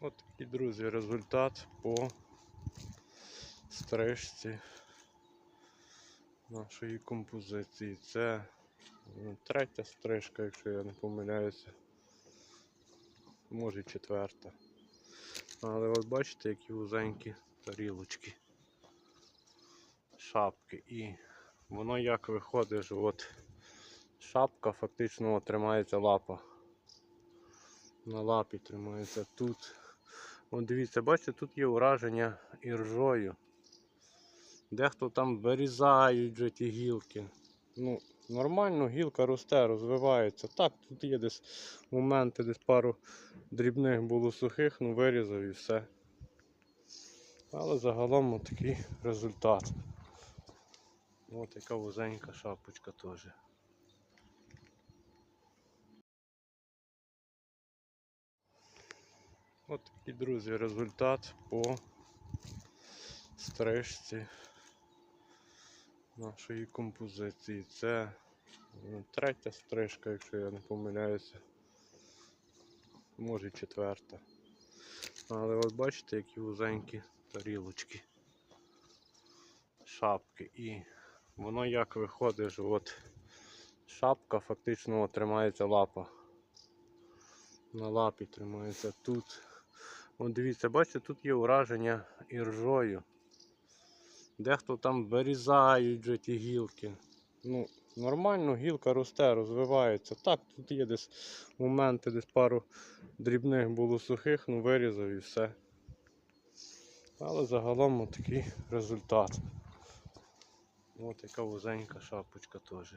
От такий, друзі, результат по стрижці нашої композиції. Це третя стрижка, якщо я не помиляюся. Може четверта. Але от бачите, які вузенькі тарілочки. Шапки. І воно як виходить, що от шапка фактично тримається лапа. На лапі тримається тут. От дивіться, бачите, тут є ураження іржою. Дехто там вирізають вже ті гілки. Ну, нормально гілка росте, розвивається. Так, тут є десь моменти, десь пару дрібних було сухих, ну вирізав і все. Але загалом такий результат. Ось яка вузенька шапочка теж. От такий, друзі, результат по стрижці нашої композиції. Це третя стрижка, якщо я не помиляюся. Може четверта. Але от бачите, які вузенькі тарілочки. Шапки. І воно як виходить, що от шапка фактично тримається лапа. На лапі тримається тут. От дивіться, бачите, тут є ураження іржою. Дехто там вирізають вже ті гілки. Ну, нормально гілка росте, розвивається. Так, тут є десь моменти, десь пару дрібних було сухих, ну вирізав і все. Але загалом такий результат. Ось яка вузенька шапочка теж.